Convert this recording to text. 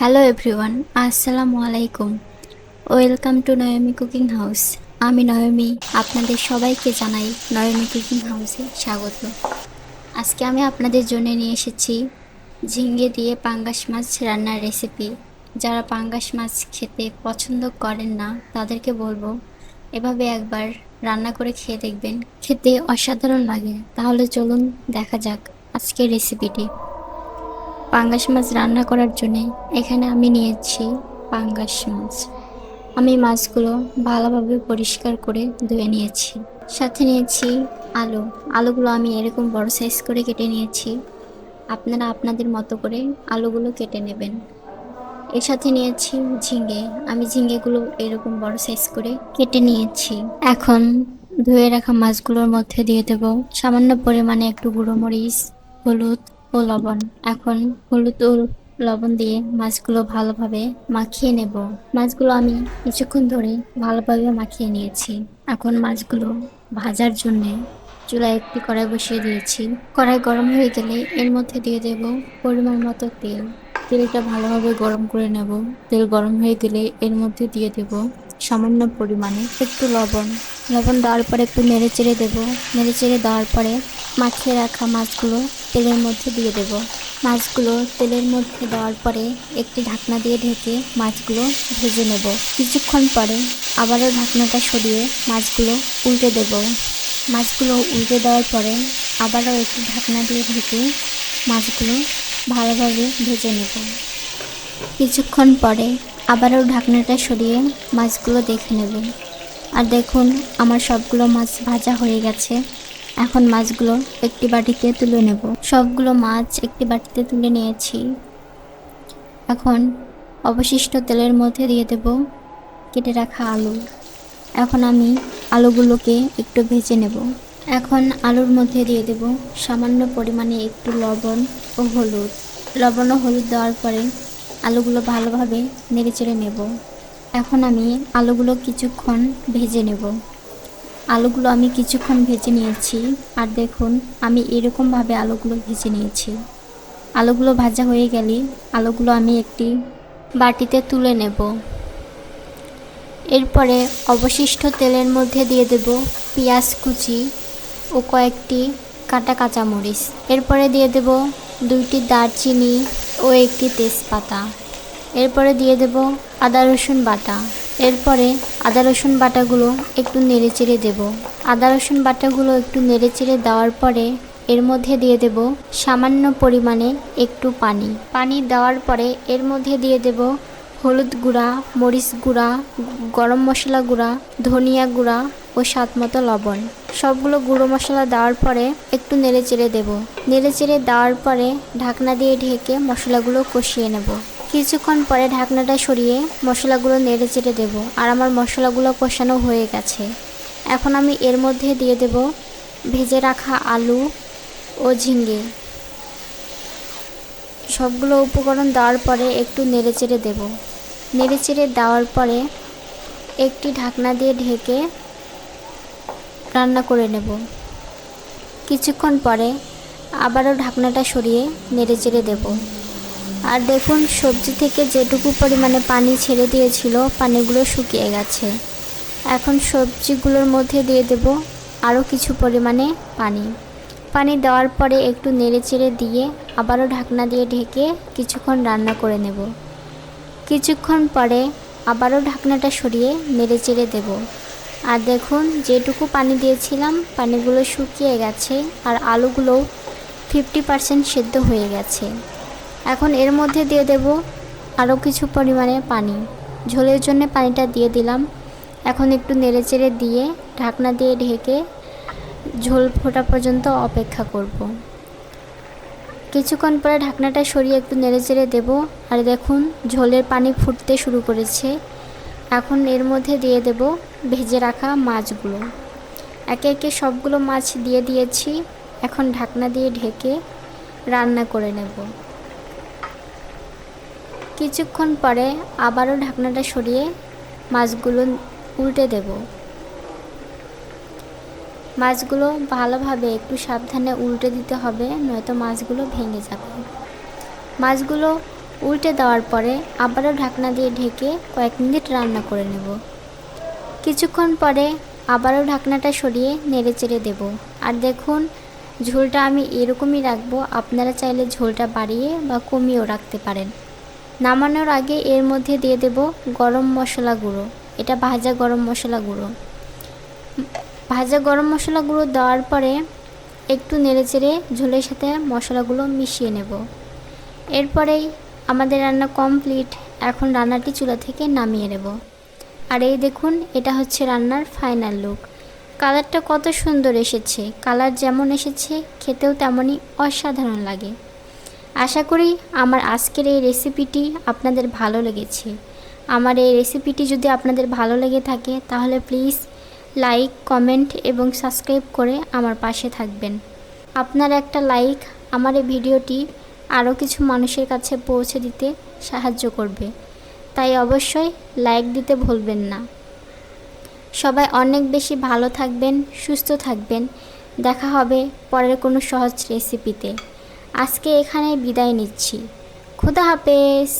Hello everyone আসসালামু আলাইকুম welcome to Noymi cooking house আমি নয়মি আপনাদের সবাইকে জানাই নয়মি কুকিং হাউসে স্বাগত। আজকে আমি আপনাদের জন্য নিয়ে এসেছি ঝিঙ্গে দিয়ে পাঙ্গাস মাছ রান্নার রেসিপি যারা পাঙ্গাস মাছ খেতে পছন্দ করেন না, তাদেরকে বলব, এভাবে একবার রান্না করে খেয়ে দেখবেন। খেতে অসাধারণ লাগে। তাহলে চলুন দেখা যাক আজকের রেসিপিটি পাঙ্গাস মাছ রান্না করার জন্যে এখানে আমি নিয়েছি পাঙ্গাস মাছ। আমি মাছগুলো ভালোভাবে পরিষ্কার করে ধুয়ে নিয়েছি। সাথে নিয়েছি আলু। আলুগুলো আমি এরকম বড় সাইজ করে কেটে নিয়েছি। আপনারা আপনাদের মতো করে আলুগুলো কেটে নেবেন। এর সাথে নিয়েছি ঝিঙ্গে আমি ঝিঙ্গেগুলো এরকম বড় সাইজ করে কেটে নিয়েছি। এখন ধুয়ে রাখা মাছগুলোর মধ্যে দিয়ে দেব সামান্য পরিমাণে একটু গুঁড়ো মরিচ, হলুদ ও লবণ। এখন হলুদ ও লবণ দিয়ে মাছগুলো ভালোভাবে মাখিয়ে নেব। মাছগুলো আমি কিছুক্ষণ ধরে ভালোভাবে মাখিয়ে নিয়েছি। এখন মাছগুলো ভাজার জন্যে চুলায় একটি কড়াই বসিয়ে দিয়েছি। কড়াই গরম হয়ে গেলে এর মধ্যে দিয়ে দেব পরিমাণ মতো তেল। তেলটা ভালোভাবে গরম করে নেব। তেল গরম হয়ে গেলে এর মধ্যে দিয়ে দেব সামান্য পরিমাণে একটু লবণ। লবণ দেওয়ার পরে একটু নেড়ে চেড়ে দেবো। নেড়ে চেড়ে দেওয়ার পরে মাখিয়ে রাখা মাছগুলো তেলের মধ্যে দিয়ে দেব। মাছগুলো তেলের মধ্যে দেওয়ার পরে একটি ঢাকনা দিয়ে ঢেকে মাছগুলো ভেজে নেব। কিছুক্ষণ পরে আবারও ঢাকনাটা সরিয়ে মাছগুলো উল্টে দেব। মাছগুলো উল্টে দেওয়ার পরে আবারও একটি ঢাকনা দিয়ে ঢেকে মাছগুলো ভালোভাবে ভেজে নেব। কিছুক্ষণ পরে আবারও ঢাকনাটা সরিয়ে মাছগুলো দেখে নেব। আর দেখুন, আমার সবগুলো মাছ ভাজা হয়ে গেছে। এখন মাছগুলো একটি বাটিতে তুলে নেব। সবগুলো মাছ একটি বাটিতে তুলে নিয়েছি। এখন অবশিষ্ট তেলের মধ্যে দিয়ে দেব কেটে রাখা আলু। এখন আমি আলুগুলোকে একটু ভেজে নেব। এখন আলুর মধ্যে দিয়ে দেব সামান্য পরিমাণে একটু লবণ ও হলুদ। লবণ ও হলুদ দেওয়ার পরে আলুগুলো ভালোভাবে নেড়েচেড়ে নেব। এখন আমি আলুগুলো কিছুক্ষণ ভেজে নেব। আলুগুলো আমি কিছুক্ষণ ভেজে নিয়েছি। আর দেখুন, আমি এরকমভাবে আলুগুলো ভেজে নিয়েছি। আলুগুলো ভাজা হয়ে গেলে আলুগুলো আমি একটি বাটিতে তুলে নেব। এরপরে অবশিষ্ট তেলের মধ্যে দিয়ে দেব পেঁয়াজ কুচি ও কয়েকটি কাটা কাঁচামরিচ। এরপরে দিয়ে দেব দুইটি দারচিনি ও একটি তেজপাতা। এরপরে দিয়ে দেব আদা রসুন বাটা। এরপরে আদা, রসুন বাটাগুলো একটু নেড়ে চেড়ে দেবো। আদা, রসুন বাটাগুলো একটু নেড়ে চেড়ে দেওয়ার পরে এর মধ্যে দিয়ে দেব সামান্য পরিমাণে একটু পানি। পানি দেওয়ার পরে এর মধ্যে দিয়ে দেব হলুদ গুঁড়া, মরিচ গুঁড়া, গরম মশলা গুঁড়া, ধনিয়া গুঁড়া ও স্বাদ মতো লবণ। সবগুলো গুঁড়ো মশলা দেওয়ার পরে একটু নেড়ে চেড়ে দেবো। নেড়ে চেড়ে দেওয়ার পরে ঢাকনা দিয়ে ঢেকে মশলাগুলো কষিয়ে নেব। কিছুক্ষণ পরে ঢাকনাটা সরিয়ে মশলাগুলো নেড়ে চেড়ে দেবো আর আমার মশলাগুলো কষানো হয়ে গেছে। এখন আমি এর মধ্যে দিয়ে দেব ভেজে রাখা আলু ও ঝিঙ্গে সবগুলো উপকরণ দেওয়ার পরে একটু নেড়ে চেড়ে দেবো। নেড়ে চেড়ে দেওয়ার পরে একটি ঢাকনা দিয়ে ঢেকে রান্না করে নেব। কিছুক্ষণ পরে আবারও ঢাকনাটা সরিয়ে নেড়ে চেড়ে দেবো। আর দেখুন, সবজি থেকে যেটুকু পরিমাণে পানি ছেড়ে দিয়েছিল, পানিগুলো শুকিয়ে গেছে। এখন সবজিগুলোর মধ্যে দিয়ে দেব আরও কিছু পরিমাণে পানি। পানি দেওয়ার পরে একটু নেড়ে চেড়ে দিয়ে আবারও ঢাকনা দিয়ে ঢেকে কিছুক্ষণ রান্না করে নেব। কিছুক্ষণ পরে আবারও ঢাকনাটা সরিয়ে নেড়ে চেড়ে দেব। আর দেখুন, যেটুকু পানি দিয়েছিলাম, পানিগুলো শুকিয়ে গেছে আর আলুগুলোও ফিফটি পারসেন্ট সেদ্ধ হয়ে গেছে। এখন এর মধ্যে দিয়ে দেব আরও কিছু পরিমাণে পানি। ঝোলের জন্য পানিটা দিয়ে দিলাম। এখন একটু নেড়েচেড়ে দিয়ে ঢাকনা দিয়ে ঢেকে ঝোল ফোটা পর্যন্ত অপেক্ষা করব। কিছুক্ষণ পরে ঢাকনাটা সরিয়ে একটু নেড়ে চেড়ে দেবো। আর দেখুন, ঝোলের পানি ফুটতে শুরু করেছে। এখন এর মধ্যে দিয়ে দেব ভেজে রাখা মাছগুলো। একে একে সবগুলো মাছ দিয়ে দিয়েছি। এখন ঢাকনা দিয়ে ঢেকে রান্না করে নেব। কিছুক্ষণ পরে আবারও ঢাকনাটা সরিয়ে মাছগুলো উল্টে দেব। মাছগুলো ভালোভাবে একটু সাবধানে উল্টে দিতে হবে, নয়তো মাছগুলো ভেঙে যাবে। মাছগুলো উল্টে দেওয়ার পরে আবারও ঢাকনা দিয়ে ঢেকে কয়েক মিনিট রান্না করে নেব। কিছুক্ষণ পরে আবারও ঢাকনাটা সরিয়ে নেড়ে চেড়ে দেবো। আর দেখুন, ঝোলটা আমি এরকমই রাখব, আপনারা চাইলে ঝোলটা বাড়িয়ে বা কমিয়েও রাখতে পারেন। নামানোর আগে এর মধ্যে দিয়ে দেব গরম মশলা গুঁড়ো। এটা ভাজা গরম মশলা গুঁড়ো। ভাজা গরম মশলা গুঁড়ো দেওয়ার পরে একটু নেড়েচেড়ে ঝোলের সাথে মশলাগুলো মিশিয়ে নেব। এরপরেই আমাদের রান্না কমপ্লিট, এখন রান্নাটি চুলা থেকে নামিয়ে নেব। আর এই দেখুন, এটা হচ্ছে রান্নার ফাইনাল লুক। কালারটা কত সুন্দর এসেছে। কালার যেমন এসেছে, খেতেও তেমনই অসাধারণ লাগে। আশা করি আমার আজকের এই রেসিপিটি আপনাদের ভালো লেগেছে। আমার এই রেসিপিটি যদি আপনাদের ভালো লেগে থাকে, তাহলে প্লিজ লাইক কমেন্ট এবং সাবস্ক্রাইব করে আমার পাশে থাকবেন। আপনার একটা লাইক আমার এই ভিডিওটি আরও কিছু মানুষের কাছে পৌঁছে দিতে সাহায্য করবে। তাই অবশ্যই লাইক দিতে ভুলবেন না। সবাই অনেক বেশি ভালো থাকবেন, সুস্থ থাকবেন। দেখা হবে পরের কোনো সহজ রেসিপিতে আজকে এখানে বিদায় নিচ্ছি। খুদা হাফেজ।